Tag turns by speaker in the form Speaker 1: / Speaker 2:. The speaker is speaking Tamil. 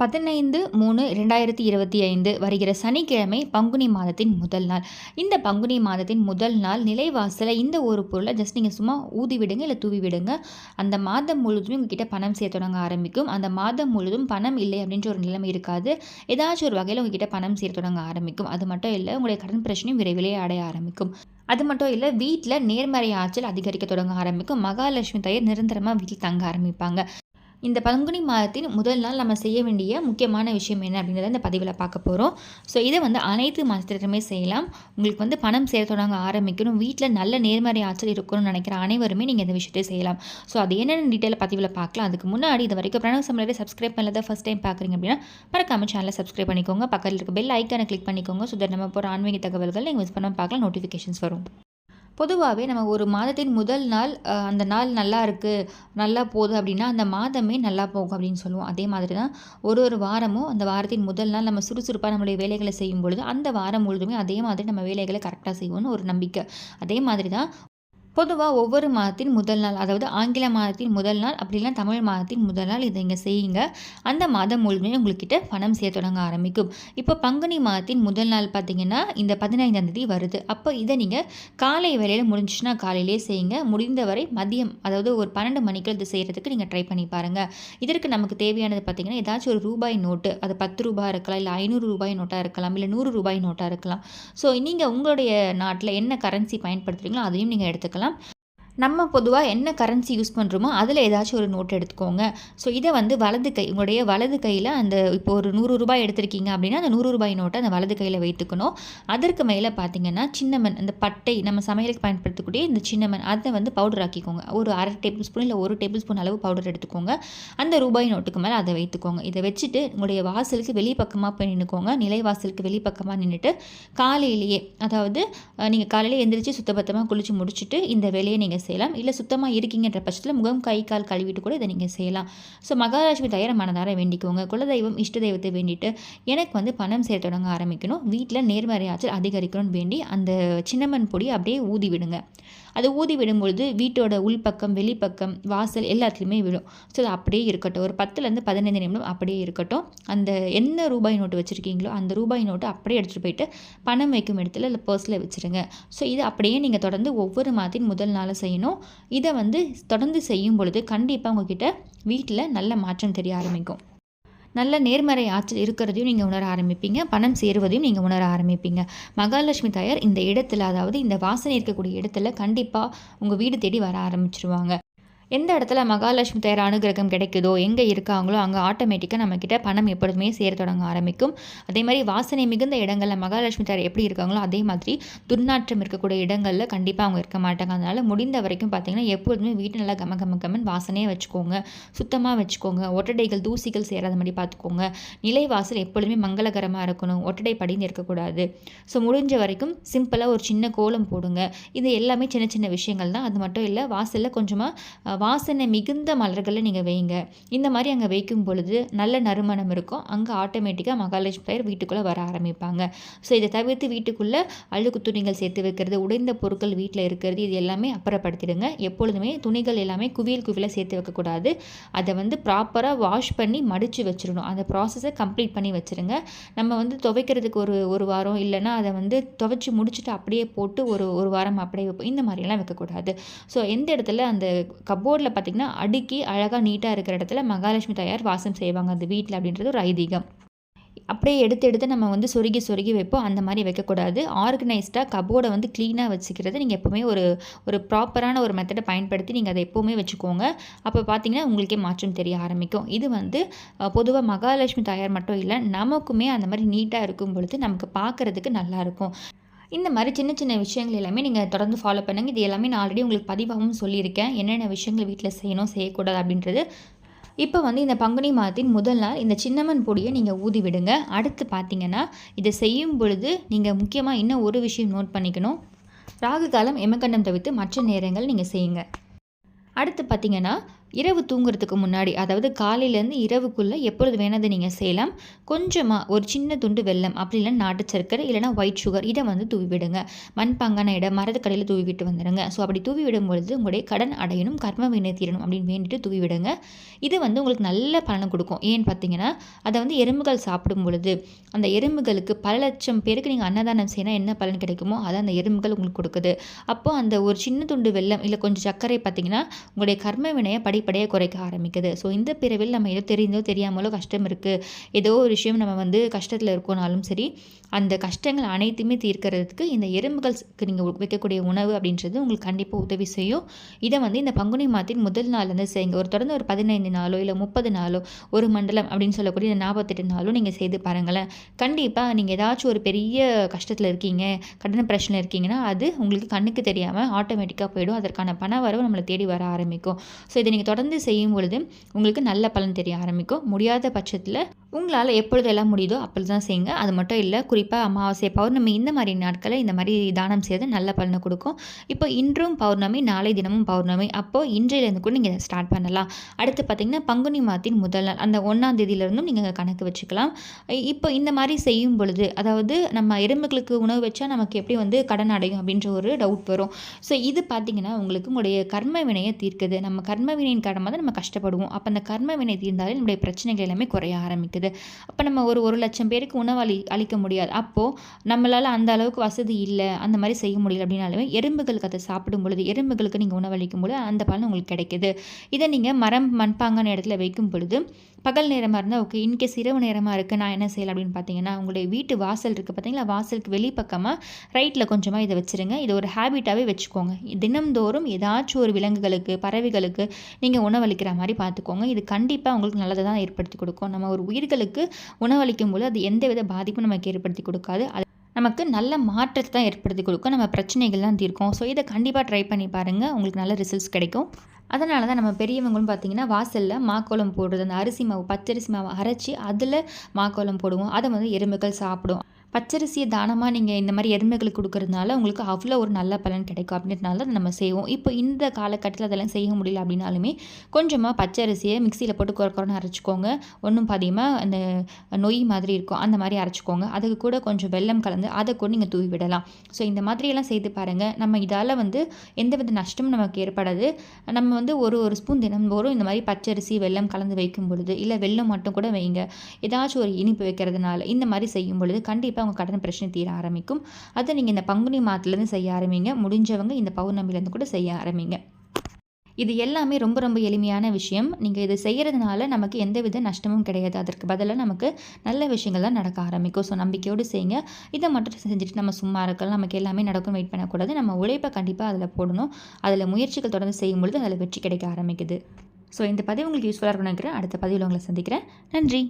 Speaker 1: பதினைந்து மூணு ரெண்டாயிரத்தி இருபத்தி ஐந்து வருகிற சனிக்கிழமை பங்குனி மாதத்தின் முதல் நாள். இந்த பங்குனி மாதத்தின் முதல் நாள் நிலைவாசலை இந்த ஒரு பொருளை ஜஸ்ட் நீங்கள் சும்மா ஊதி விடுங்க இல்லை தூவி விடுங்க. அந்த மாதம் முழுதும் உங்ககிட்ட பணம் சேர்த்து தொடங்க ஆரம்பிக்கும். அந்த மாதம் முழுதும் பணம் இல்லை அப்படின்ற ஒரு நிலைமை இருக்காது. ஏதாச்சும் ஒரு வகையில் உங்ககிட்ட பணம் சேர்த்து தொடங்க ஆரம்பிக்கும். அது மட்டும் இல்லை உங்களுடைய கடன் பிரச்சனையும் விரைவிலே அடைய ஆரம்பிக்கும். அது மட்டும் இல்லை வீட்டில் நேர்மறை ஆற்றல் அதிகரிக்க தொடங்க ஆரம்பிக்கும். மகாலட்சுமி தயர் நிரந்தரமாக வீட்டில் தங்க ஆரம்பிப்பாங்க. இந்த பங்குனி மாதத்தின் முதல் நாள் நம்ம செய்ய வேண்டிய முக்கியமான விஷயம் என்ன அப்படின்றத இந்த பதிவில் பார்க்க போகிறோம் ஸோ இதை வந்து அனைத்து மாதத்திலுமே செய்யலாம். உங்களுக்கு வந்து பணம் சேர தொடங்க ஆரம்பிக்கணும். வீட்டில் நல்ல நேர்மறை ஆற்றல் இருக்கணும்னு நினைக்கிற அனைவருமே நீங்கள் இந்த விஷயத்தை செய்யலாம். ஸோ அது என்னென்ன டீட்டெயில் பதிவில் பார்க்கலாம். அதுக்கு முன்னாடி இது வரைக்கும் பிரணவ சமையலை சப்ஸ்கிரைப் பண்ணல ஃபஸ்ட் டைம் பார்க்குறீங்க அப்படின்னா மறக்காமல் சேனலை சப்ஸ்கிரைப் பண்ணிக்கோங்க. பக்கத்தில் இருக்க பெல் ஐக்கானை கிளிக் பண்ணிக்கோங்க. ஸோ நம்ம போகிற ஆன்மீக தகவல்கள் நீங்கள் மிஸ் பண்ணாமல் பார்க்கலாம். நோட்டிஃபிகேஷன்ஸ் வரும். பொதுவாகவே நம்ம ஒரு மாதத்தின் முதல் நாள் அந்த நாள் நல்லா இருக்குது நல்லா போகுது அப்படின்னா அந்த மாதமே நல்லா போகும் அப்படின்னு சொல்லுவோம். அதே மாதிரி தான் ஒரு ஒரு வாரமும் அந்த வாரத்தின் முதல் நாள் நம்ம சுறுசுறுப்பாக நம்மளுடைய வேலைகளை செய்யும் பொழுது அந்த வாரம் முழுதுமே அதே மாதிரி நம்ம வேலைகளை கரெக்டாக செய்வோம்னு ஒரு நம்பிக்கை. அதே மாதிரி தான் பொதுவாக ஒவ்வொரு மாதத்தின் முதல் நாள் அதாவது ஆங்கில மாதத்தின் முதல் நாள் அப்படிலாம் தமிழ் மாதத்தின் முதல் நாள் இதை இங்கே செய்யுங்க. அந்த மாதம் முழுமையும் உங்கள்கிட்ட பணம் செய்ய தொடங்க ஆரம்பிக்கும். இப்போ பங்குனி மாதத்தின் முதல் நாள் பார்த்தீங்கன்னா இந்த பதினைந்தாம் தேதி வருது. அப்போ இதை நீங்கள் காலை வேலையில் முடிஞ்சுன்னா காலையிலேயே செய்யுங்க. முடிந்தவரை மதியம் அதாவது ஒரு பன்னெண்டு மணிக்கு இதை செய்கிறதுக்கு நீங்கள் ட்ரை பண்ணி பாருங்கள் இதற்கு நமக்கு தேவையானது பார்த்தீங்கன்னா ஏதாச்சும் ஒரு ரூபாய் நோட்டு அது பத்து ரூபாய் இருக்கலாம் இல்லை ஐநூறு ரூபாய் நோட்டாக இருக்கலாம் இல்லை நூறு ரூபாய் நோட்டாக இருக்கலாம். ஸோ நீங்கள் உங்களுடைய நாட்டில் என்ன கரன்சி பயன்படுத்துகிறீங்களோ அதையும் நீங்கள் எடுத்துக்கலாம். রাখলাম நம்ம பொதுவாக என்ன கரன்சி யூஸ் பண்ணுறோமோ அதில் ஏதாச்சும் ஒரு நோட் எடுத்துக்கோங்க. ஸோ இதை வந்து வலது கை உங்களுடைய வலது கையில் அந்த இப்போ ஒரு நூறு ரூபாய் எடுத்திருக்கீங்க அப்படின்னா அந்த நூறு ரூபாய் நோட்டை அந்த வலது கையில் வைத்துக்கணும். அதற்கு மேலே பார்த்தீங்கன்னா சின்னமன் அந்த பட்டை நம்ம சமையலுக்கு பயன்படுத்தக்கூடிய இந்த சின்னமன் அதை வந்து பவுடர் ஆக்கிக்கோங்க. ஒரு அரை டேபிள் ஸ்பூன் இல்லை ஒரு டேபிள் ஸ்பூன் அளவு பவுடர் எடுத்துக்கோங்க. அந்த ரூபாய் நோட்டுக்கு மேலே அதை வைத்துக்கோங்க. இதை வச்சுட்டு உங்களுடைய வாசலுக்கு வெளிப்பக்கமாக போய் நின்றுக்கோங்க நிலை வாசலுக்கு வெளிப்பக்கமாக நின்றுட்டு காலையிலேயே அதாவது நீங்கள் காலையில் எந்திரிச்சு சுத்தபத்தமாக குளித்து முடிச்சுட்டு இந்த வேலையை நீங்கள் செய்யலாம். இல்லை சுத்தமாக இருக்கீங்கன்ற பட்சத்தில் முகம் கை கால் கழுவிட்டு கூட இதை நீங்கள் செய்யலாம். ஸோ மகாலட்சுமி தயார மனதார வேண்டிக்கோங்க. குலதெய்வம் இஷ்ட தெய்வத்தை வேண்டிட்டு எனக்கு வந்து பணம் சேர்த்து தொடங்க ஆரம்பிக்கணும். வீட்டில் நேர்மறை ஆற்றல் அதிகரிக்கணும்னு வேண்டி அந்த சின்னமன் பொடி அப்படியே ஊதி விடுங்க. அது ஊதி விடும்பொழுது வீட்டோட உள்பக்கம் வெளிப்பக்கம் வாசல் எல்லாத்துலேயுமே விடும் ஸோ அது அப்படியே இருக்கட்டும். ஒரு பத்துலேருந்து பதினைந்து நிமிடம் அப்படியே இருக்கட்டும். அந்த என்ன ரூபாய் நோட்டு வச்சுருக்கீங்களோ அந்த ரூபாய் நோட்டு அப்படியே எடுத்துகிட்டு போயிட்டு பணம் வைக்கும் இடத்துல இல்லை பர்ஸில் வச்சுருங்க. ஸோ இது அப்படியே நீங்கள் தொடர்ந்து ஒவ்வொரு மாதத்தின் முதல் நாளாக செய்யணும். இதை வந்து தொடர்ந்து செய்யும் பொழுது கண்டிப்பாக உங்ககிட்ட வீட்டில் நல்ல மாற்றம் தெரிய ஆரம்பிக்கும். நல்ல நேர்மறை ஆற்றல் இருக்கிறதையும் நீங்கள் உணர ஆரம்பிப்பீங்க. பணம் சேருவதையும் நீங்கள் உணர ஆரம்பிப்பீங்க. மகாலட்சுமி தாயார் இந்த இடத்துல அதாவது இந்த வாசனை இருக்கக்கூடிய இடத்துல கண்டிப்பாக உங்கள் வீடு தேடி வர ஆரம்பிச்சிருவாங்க. எந்த இடத்துல மகாலட்சுமி தேர அனுகிரகம் கிடைக்குதோ எங்கே இருக்காங்களோ அங்கே ஆட்டோமேட்டிக்காக நம்மக்கிட்ட பணம் எப்பொழுதுமே சேர தொடங்க ஆரம்பிக்கும். அதே மாதிரி வாசனை மிகுந்த இடங்களில் மகாலட்சுமி தேர் எப்படி இருக்காங்களோ அதே மாதிரி துர்நாற்றம் இருக்கக்கூடிய இடங்களில் கண்டிப்பாக அவங்க இருக்க மாட்டாங்க. அதனால் முடிந்த வரைக்கும் பார்த்தீங்கன்னா எப்பொழுதுமே வீட்டு நல்லா கம கம கமன் வாசனையே வச்சுக்கோங்க. சுத்தமாக வச்சுக்கோங்க. ஒட்டடைகள் தூசிகள் சேராத மாதிரி பார்த்துக்கோங்க நிலைவாசல் எப்பொழுதுமே மங்களகரமாக இருக்கணும். ஒட்டடை படிந்து இருக்கக்கூடாது. ஸோ முடிஞ்ச வரைக்கும் சிம்பிளாக ஒரு சின்ன கோலம் போடுங்க. இது எல்லாமே சின்ன சின்ன விஷயங்கள் தான். அது மட்டும் இல்லை வாசலில் கொஞ்சமாக வாசனை மிகுந்த மலர்களை நீங்கள் வைங்க இந்த மாதிரி அங்கே வைக்கும் பொழுது நல்ல நறுமணம் இருக்கும். அங்கே ஆட்டோமேட்டிக்காக மகாலட்சுமி தாயார் வீட்டுக்குள்ளே வர ஆரம்பிப்பாங்க. ஸோ இதை தவிர்த்து வீட்டுக்குள்ளே அழுக்கு துணிகள் சேர்த்து வைக்கிறது உடைந்த பொருட்கள் வீட்டில் இருக்கிறது இது எல்லாமே அப்புறப்படுத்திடுங்க. எப்பொழுதுமே துணிகள் எல்லாமே குவியல் குவியில் சேர்த்து வைக்கக்கூடாது. அதை வந்து ப்ராப்பராக வாஷ் பண்ணி மடித்து வச்சிடணும். அந்த ப்ராசஸை கம்ப்ளீட் பண்ணி வச்சுருங்க. நம்ம வந்து துவைக்கிறதுக்கு ஒரு ஒரு வாரம் இல்லைன்னா அதை வந்து துவைச்சி முடிச்சுட்டு அப்படியே போட்டு ஒரு ஒரு வாரம் அப்படியே வைப்போம். இந்த மாதிரிலாம் வைக்கக்கூடாது. ஸோ எந்த இடத்துல அந்த கப்போர்டில் பார்த்திங்கன்னா அடுக்கி அழகாக நீட்டாக இருக்கிற இடத்துல மகாலட்சுமி தாயார் வாசம் செய்வாங்க அந்த வீட்டில் அப்படின்றது ஒரு ஐதீகம். அப்படியே எடுத்து எடுத்து நம்ம வந்து சொருகி சொருகி வைப்போம். அந்த மாதிரி வைக்கக்கூடாது. ஆர்கனைஸ்டாக கபோர்டை வந்து க்ளீனாக வச்சுக்கிறது நீங்கள் எப்போவுமே ஒரு ஒரு ப்ராப்பரான ஒரு மெத்தடை பயன்படுத்தி நீங்கள் அதை எப்போவுமே வச்சுக்கோங்க. அப்போ பார்த்தீங்கன்னா உங்களுக்கே மாற்றம் தெரிய ஆரம்பிக்கும். இது வந்து பொதுவாக மகாலட்சுமி தாயார் மட்டும் இல்லை நமக்குமே அந்த மாதிரி நீட்டாக இருக்கும் பொழுது நமக்கு பார்க்குறதுக்கு நல்லாயிருக்கும் இந்த மாதிரி சின்ன சின்ன விஷயங்கள் எல்லாமே நீங்கள் தொடர்ந்து ஃபாலோ பண்ணுங்கள் இது எல்லாமே நான் ஆல்ரெடி உங்களுக்கு பதிவாகவும் சொல்லியிருக்கேன். என்னென்ன விஷயங்கள் வீட்டில் செய்யணும் செய்யக்கூடாது அப்படின்றது. இப்போ வந்து இந்த பங்குனி மாதத்தின் முதல் நாள் இந்த சின்னமன் பொடியை நீங்கள் ஊதி விடுங்க. அடுத்து பார்த்தீங்கன்னா இதை செய்யும் பொழுது நீங்கள் முக்கியமாக இன்னும் ஒரு விஷயம் நோட் பண்ணிக்கணும்? ராகு காலம் எமக்கண்டம் தவிர்த்து மற்ற நேரங்கள் நீங்கள் செய்யுங்க. அடுத்து பார்த்தீங்கன்னா இரவு தூங்குறதுக்கு முன்னாடி அதாவது காலையிலேருந்து இரவுக்குள்ளே எப்பொழுது வேணாது நீங்கள் செய்யலாம். கொஞ்சமாக ஒரு சின்ன துண்டு வெல்லம் அப்படி இல்லைன்னா நாட்டு சர்க்கரை இல்லைனா ஒயிட் சுகர் இதை வந்து தூவி விடுங்க மண்பாங்கான இடம் மரத்துக்கடையில் தூவி விட்டு வந்துடுங்க ஸோ அப்படி தூவி விடும் பொழுது உங்களுடைய கடன் அடையணும் கர்ம வினை தீரணும் அப்படின்னு வேண்டிட்டு தூவி விடுங்க இது வந்து உங்களுக்கு நல்ல பலனை கொடுக்கும். ஏன்னு பார்த்தீங்கன்னா அதை வந்து எறும்புகள் சாப்பிடும் பொழுது அந்த எறும்புகளுக்கு பல லட்சம் பேருக்கு நீங்கள் அன்னதானம் செய்யணும் என்ன பலன் கிடைக்குமோ அதை அந்த எறும்புகள் உங்களுக்கு கொடுக்குது. அப்போது அந்த ஒரு சின்ன துண்டு வெல்லம் இல்லை கொஞ்சம் சர்க்கரை பார்த்தீங்கன்னா உங்களுடைய கர்ம வினையை படி படிப்படியாக குறைக்க ஆரம்பிக்குது. ஸோ இந்த பிறவில் நம்ம ஏதோ தெரிந்தோ தெரியாமலோ கஷ்டம் இருக்குது ஏதோ ஒரு விஷயம் நம்ம வந்து கஷ்டத்தில் இருக்கோனாலும் சரி அந்த கஷ்டங்கள் அனைத்துமே தீர்க்கிறதுக்கு இந்த எறும்புகளுக்கு நீங்கள் வைக்கக்கூடிய உணவு அப்படின்றது உங்களுக்கு கண்டிப்பாக உதவி செய்யும். இதை வந்து இந்த பங்குனி மாதத்தின் முதல் நாள்லேருந்து செய்யுங்க. ஒரு தொடர்ந்து ஒரு பதினைந்து நாளோ இல்லை முப்பது நாளோ ஒரு மண்டலம் அப்படின்னு சொல்லக்கூடிய இந்த நாற்பத்தெட்டு நாளோ நீங்கள் செய்து பாருங்களேன். கண்டிப்பாக நீங்கள் ஏதாச்சும் ஒரு பெரிய கஷ்டத்தில் இருக்கீங்க கடன் பிரச்சனை இருக்கீங்கன்னா அது உங்களுக்கு கண்ணுக்கு தெரியாமல் ஆட்டோமேட்டிக்காக போயிடும். அதற்கான பண வரவு நம்மளை தேடி வர ஆரம்பிக்கும். ஸோ இதை நீங்கள் தொடர்ந்து செய்யும் பொழுது உங்களுக்கு நல்ல பலன் தெரிய ஆரம்பிக்கும். முடியாத பட்சத்தில் உங்களால் எப்பொழுதெல்லாம் முடியுதோ அப்படி தான் செய்யுங்க. அது மட்டும் இல்லை குறிப்பாக அமாவாசை பௌர்ணமி இந்த மாதிரி நாட்களை இந்த மாதிரி தானம் செய்து நல்ல பலனை கொடுக்கும். இப்போ இன்றும் பௌர்ணமி நாளை தினமும் பௌர்ணமி. அப்போது இன்றையிலேருந்து கூட நீங்கள் ஸ்டார்ட் பண்ணலாம். அடுத்து பார்த்திங்கன்னா பங்குனி மாதத்தின் முதல் நாள். அந்த ஒன்றாம் தேதியிலேருந்தும் நீங்கள் கணக்கு வச்சுக்கலாம். இப்போ இந்த மாதிரி செய்யும் பொழுது அதாவது நம்ம எறும்புகளுக்கு உணவு வச்சா நமக்கு எப்படி வந்து கடன் அடையும் அப்படின்ற ஒரு டவுட் வரும். ஸோ இது பார்த்திங்கன்னா உங்களுக்கு உங்களுடைய கர்ம வினையை தீர்க்குது. நம்ம கர்ம வினையின் கடமாக தான் நம்ம கஷ்டப்படுவோம். அப்போ அந்த கர்ம வினை தீர்ந்தாலே நம்முடைய பிரச்சனைகள் எல்லாமே குறைய ஆரம்பிக்குது. கிடைக்குது. அப்போ நம்ம ஒரு ஒரு லட்சம் பேருக்கு உணவு அளி அளிக்க முடியாது. அப்போது நம்மளால் அந்த அளவுக்கு வசதி இல்லை அந்த மாதிரி செய்ய முடியல அப்படின்னாலுமே எறும்புகளுக்கு அதை சாப்பிடும் பொழுது எறும்புகளுக்கு நீங்கள் உணவளிக்கும் பொழுது அந்த பலன் உங்களுக்கு கிடைக்குது. இதை நீங்கள் மரம் மண்பாங்கான இடத்துல வைக்கும் பொழுது பகல் நேரமாக இருந்தால் ஓகே இன்கேஸ் இரவு நேரமாக இருக்குது நான் என்ன செய்யலாம் அப்படின்னு பார்த்தீங்கன்னா உங்களுடைய வீட்டு வாசல் இருக்குது பார்த்தீங்களா வாசலுக்கு வெளிப்பக்கமாக ரைட்டில் கொஞ்சமாக இதை வச்சுருங்க. இதை ஒரு ஹேபிட்டாகவே வச்சுக்கோங்க. தினம்தோறும் ஏதாச்சும் ஒரு விலங்குகளுக்கு பறவைகளுக்கு நீங்கள் உணவளிக்கிற மாதிரி பார்த்துக்கோங்க இது கண்டிப்பாக உங்களுக்கு நல்லதை தான் ஏற்படுத்தி கொடுக்கும். நம்ம ஒரு உயிர்களுக்கு உணவளிக்கும் போது அது எந்தவித பாதிப்பும் நமக்கு ஏற்படுத்தி கொடுக்காது. அது நமக்கு நல்ல மாற்றத்தை தான் ஏற்படுத்தி கொடுக்கும். நம்ம பிரச்சனைகள்லாம் தீர்க்கும். ஸோ இதை கண்டிப்பாக ட்ரை பண்ணி பாருங்கள் உங்களுக்கு நல்ல ரிசல்ட்ஸ் கிடைக்கும். அதனால தான் நம்ம பெரியவங்களும் பார்த்திங்கன்னா வாசலில் மாக்கோலம் போடுறது அந்த அரிசி மாவு பச்சரிசி மாவு அரைச்சி அதில் மாக்கோலம் போடுவோம். அதை வந்து எறும்புகள் சாப்பிடும். பச்சரிசியை தானமாக நீங்கள் இந்த மாதிரி எருமைகளுக்கு கொடுக்கறதுனால உங்களுக்கு அவ்வளோ ஒரு நல்ல பலன் கிடைக்கும் அப்படின்றனால நம்ம செய்வோம். இப்போ இந்த காலகட்டத்தில் அதெல்லாம் செய்ய முடியல அப்படின்னாலுமே கொஞ்சமாக பச்சரிசியை மிக்சியில் போட்டு குறை அரைச்சிக்கோங்க. ஒன்றும் பாதியமாக அந்த நொய் மாதிரி இருக்கும் அந்த மாதிரி அரைச்சிக்கோங்க. அதுக்கு கூட கொஞ்சம் வெள்ளம் கலந்து அதை கூட நீங்கள் தூவி விடலாம். ஸோ இந்த மாதிரியெல்லாம் செய்து பாருங்கள் நம்ம இதால் வந்து எந்தவித நஷ்டமும் நமக்கு ஏற்படாது. நம்ம வந்து ஒரு ஒரு ஸ்பூன் தினந்தோறும் இந்த மாதிரி பச்சரிசி வெள்ளம் கலந்து வைக்கும் பொழுது இல்லை வெள்ளம் மட்டும் கூட வைங்க. ஏதாச்சும் ஒரு இனிப்பு வைக்கிறதுனால இந்த மாதிரி செய்யும் பொழுது கண்டிப்பாக கண்டிப்பாக உங்கள் கடன் பிரச்சனை தீர ஆரம்பிக்கும். அதை நீங்கள் இந்த பங்குனி மாதத்துலேருந்து செய்ய ஆரம்பிங்க. முடிஞ்சவங்க இந்த பௌர்ணமிலேருந்து கூட செய்ய ஆரம்பிங்க. இது எல்லாமே ரொம்ப ரொம்ப எளிமையான விஷயம். நீங்கள் இது செய்கிறதுனால நமக்கு எந்த வித நஷ்டமும் கிடையாது. அதற்கு பதிலாக நமக்கு நல்ல விஷயங்கள் தான் நடக்க ஆரம்பிக்கும். ஸோ நம்பிக்கையோடு செய்யுங்க. இதை மட்டும் செஞ்சுட்டு நம்ம சும்மா இருக்கலாம். நமக்கு எல்லாமே நடக்கும். வெயிட் பண்ணக்கூடாது. நம்ம உழைப்பை கண்டிப்பாக அதில் போடணும். அதில் முயற்சிகள் தொடர்ந்து செய்யும் பொழுது அதில் வெற்றி கிடைக்க ஆரம்பிக்குது. ஸோ இந்த பதிவு உங்களுக்கு யூஸ்ஃபுல்லாக இருக்கும்னு நினைக்கிறேன். அடுத்த பதிவில் உங்களை சந்திக்கிறேன். நன்றி.